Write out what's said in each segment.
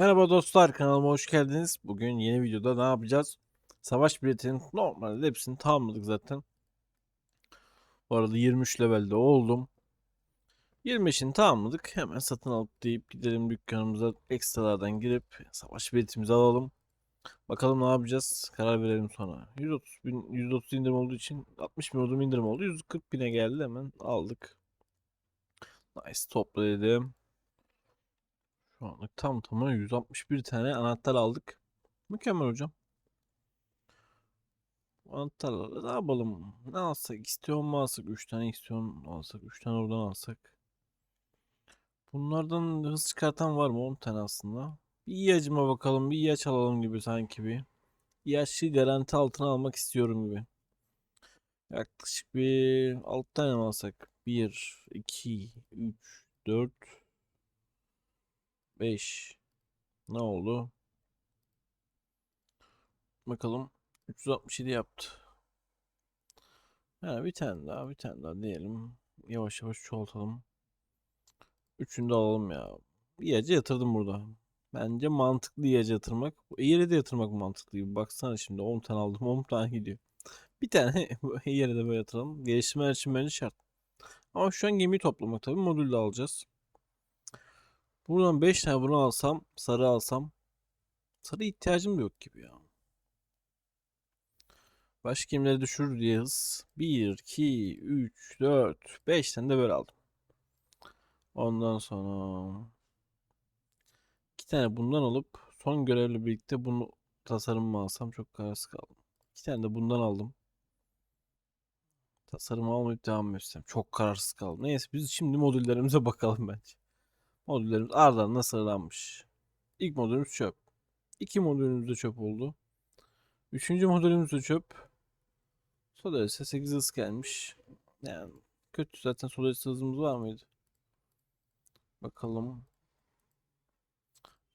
Merhaba dostlar kanalıma hoş geldiniz. Bugün yeni videoda ne yapacağız? Savaş biletinin normalde hepsini tamamladık zaten. Bu arada 23 levelde oldum. 25'ini tamamladık. Hemen satın alıp deyip gidelim dükkanımıza ekstralardan girip savaş biletimizi alalım. Bakalım ne yapacağız? Karar verelim sonra. 130 bin, 130 indirim olduğu için 60 bin indirim oldu. 140 bine geldi hemen aldık. Nice topla dedim. Şu anlık tam tamına 161 tane anahtar aldık. Mükemmel hocam. Anahtarlarla ne yapalım? Ne alsak? İstiyor mu alsak? 3 tane istiyor mu alsak? 3 tane oradan alsak. Bunlardan hız çıkartan var mı? 10 tane aslında. Bir İHA'cıma bakalım. Bir İHA alalım gibi sanki bir. İHA'çı garanti altına almak istiyorum gibi. Yaklaşık bir 6 tane alsak? 1, 2, 3, 4, 5. Ne oldu? Bakalım. 367 yaptı. Ha, bir tane daha, bir tane daha diyelim. Yavaş yavaş çoğaltalım. Üçünü de alalım ya. İyice yatırdım burada. Bence mantıklı iyice yatırmak. Yere de yatırmak mantıklı. Baksana şimdi 10 tane aldım 10 tane gidiyor. Bir tane yere de böyle yatıralım. Geliştirmeler için bence şart. Ama şu an gemiyi toplamak tabii. Modül de alacağız. Buradan 5 tane bunu alsam, sarı alsam. Sarı ihtiyacım da yok gibi ya. Başka gemileri düşürür diye hız. 1, 2, 3, 4, 5 tane de böyle aldım. Ondan sonra 2 tane bundan alıp son görevle birlikte bunu tasarımımı alsam çok kararsız kaldım. 2 tane de bundan aldım. Tasarımı almayıp devam etsem çok kararsız kaldım. Neyse biz şimdi modüllerimize bakalım bence. Modüllerimiz ardarına sıralanmış. İlk modülümüz çöp. İki modülümüz de çöp oldu. Üçüncü modülümüz de çöp. Solaris'e 8 hız gelmiş. Yani kötü zaten Solaris hızımız var mıydı? Bakalım.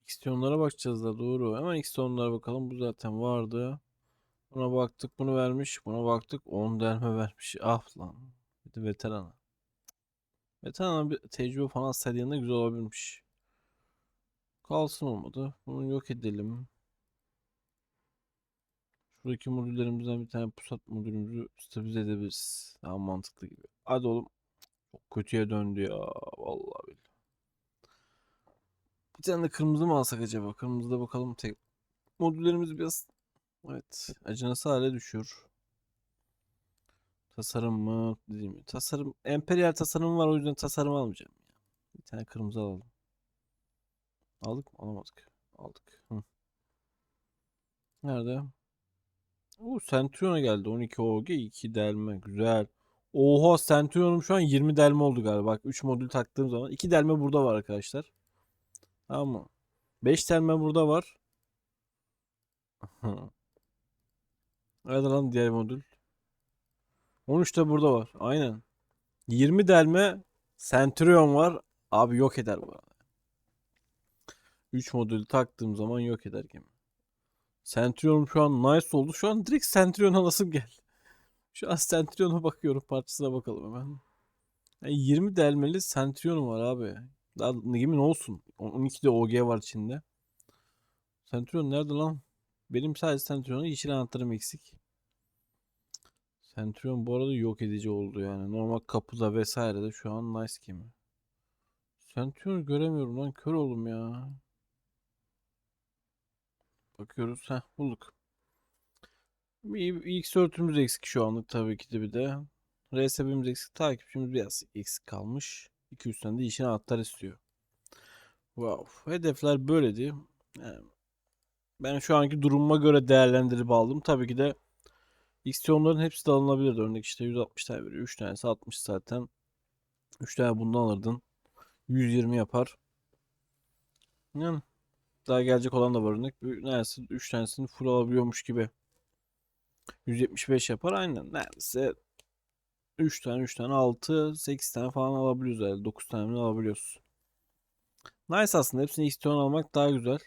Xtion'lara bakacağız da doğru. Hemen Xtion'lara bakalım. Bu zaten vardı. Buna baktık bunu vermiş. Buna baktık 10 derme vermiş. Ah lan. Bir de veterana. Veterana bir tecrübe falan seriyende güzel olabilirmiş. Kalsın olmadı. Bunu yok edelim. Şuradaki modüllerimizden bir tane pusat modülümüzü stabilize edebiliriz. Daha mantıklı gibi. Hadi oğlum. Çok kötüye döndü ya. Vallahi billahi. Bir tane de kırmızı mı alsak acaba? Kırmızıda bakalım. Tek... Modüllerimiz biraz evet acınası hale düşüyor. Tasarım mı? Değil mi? Tasarım. Emperyal tasarım var o yüzden tasarım almayacağım. Ya. Bir tane kırmızı alalım. Aldık mı? Alamadık. Aldık. Hı. Nerede? Oo, Centurion'a geldi. 12 OG 2 delme. Güzel. Oha Centurion'um şu an 20 delme oldu galiba. Bak 3 modül taktığım zaman. 2 delme burada var arkadaşlar. Tamam mı? 5 delme burada var. Nerede lan diğer modül? 13 de burada var. Aynen. 20 delme Centurion var. Abi yok eder bu arada. 3 modülü taktığım zaman yok eder gemi. Centurion şu an nice oldu. Şu an direkt Centurion alasım geldi. Şu an Centurion'a bakıyorum. Parçasına bakalım hemen. Yani 20 delmeli Centurion var abi. Daha geminin olsun. 12 de OG var içinde. Centurion nerede lan? Benim sadece Centurion'a yeşil anahtarım eksik. Centurion bu arada yok edici oldu yani. Normal kapıda vesaire de şu an nice gemi. Centurion göremiyorum lan. Kör oldum ya. Bakıyoruz. Heh bulduk. Bir ilk örtümüz eksik şu anlık tabii ki de bir de. RSB'miz eksik. Takipçimiz biraz eksik kalmış. 200 tane de işin anahtar istiyor. Wow. Hedefler böyledi. Yani ben şu anki durumuma göre değerlendirip aldım. Tabii ki de Xtion'ların hepsi de alınabilirdi. Örnek işte 160 tane veriyor. 3 tanesi 60 zaten. 3 tane bundan alırdın. 120 yapar. Yani daha gelecek olan da var örnek. Neredeyse 3 tanesini full alabiliyormuş gibi. 175 yapar aynen. Neredeyse 3 tane 3 tane 6 8 tane falan alabiliyoruz herhalde. 9 tane alabiliyoruz. Nice aslında. Hepsini istiyon almak daha güzel.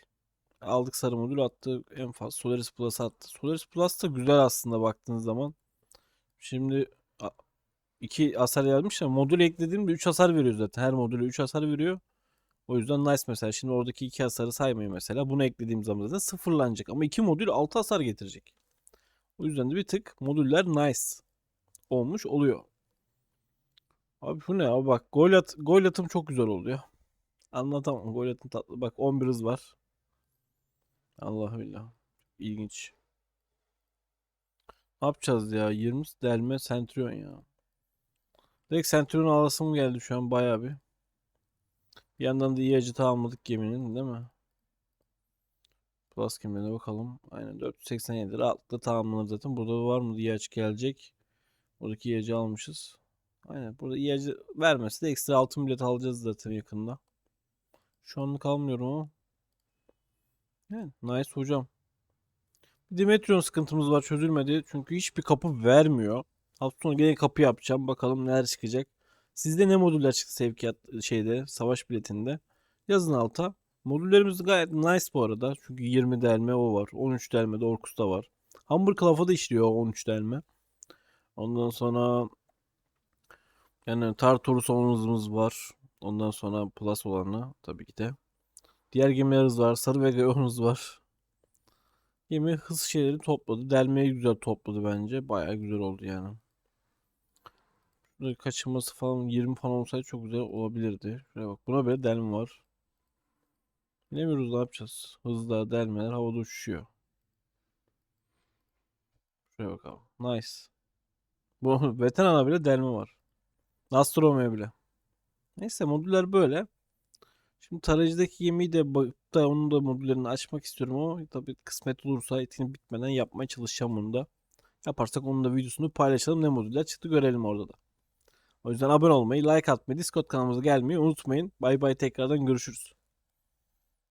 Aldık sarı modül attı. En fazla Solaris Plus attı. Solaris Plus da güzel aslında baktığınız zaman. Şimdi 2 hasar yazmış ama modül eklediğimde 3 hasar veriyor zaten. Her modüle 3 hasar veriyor. O yüzden nice mesela. Şimdi oradaki iki hasarı saymayın mesela. Bunu eklediğim zaman da sıfırlanacak. Ama iki modül 6 hasar getirecek. O yüzden de bir tık modüller nice olmuş oluyor. Abi bu ne abi bak gol, at, gol atım çok güzel oluyor. Anlatamam. Gol atım tatlı. Bak 11 hız var. Allah billah. İlginç. Ne yapacağız ya? 20 delme Centurion ya. Direkt Centurion alasım geldi şu an bayağı bir. Bir yandan da iyi acı almadık geminin değil mi? Plus gemine bakalım. Aynen 487 rahatlıkla tamamlanır zaten. Burada var mı iyi gelecek. Buradaki iyi almışız. Aynen burada iyi acı vermesi de ekstra altın bilet alacağız zaten yakında. Şu anlık almıyorum ama. Yani nice hocam. Bir Demetrion sıkıntımız var çözülmedi. Çünkü hiçbir kapı vermiyor. Hafta sonu gene kapı yapacağım. Bakalım neler çıkacak. Sizde ne modüller çıktı sevkiyat şeyde savaş biletinde? Yazın alta. Modüllerimiz gayet nice bu arada. Çünkü 20 delme o var. 13 delme de Orkus'ta var. Hamburg Kılaf'a da işliyor o 13 delme. Ondan sonra yani Tartarus hızımız var. Ondan sonra Plus olanı tabii ki de. Diğer gemilerimiz var. Sarı ve Gaion'umuz var. Gemi hız şeyleri topladı. Delmeyi güzel topladı bence. Bayağı güzel oldu yani. Şurada kaçınması falan 20 falan olsaydı çok güzel olabilirdi. Şuraya bak. Buna bile delme var. Bilemiyoruz ne yapacağız. Hızla delmeler havada uçuşuyor. Şuraya bakalım. Nice. Bu veterana bile delme var. Nastrome'ye bile. Neyse modüller böyle. Şimdi tarayıcıdaki gemiyi de bakıp da onun da modüllerini açmak istiyorum ama tabii kısmet olursa etkinlik bitmeden yapmaya çalışacağım bunu da. Yaparsak onun da videosunu paylaşalım. Ne modüller çıktı görelim orada da. O yüzden abone olmayı, like atmayı, Discord kanalımıza gelmeyi unutmayın. Bay bay tekrardan görüşürüz.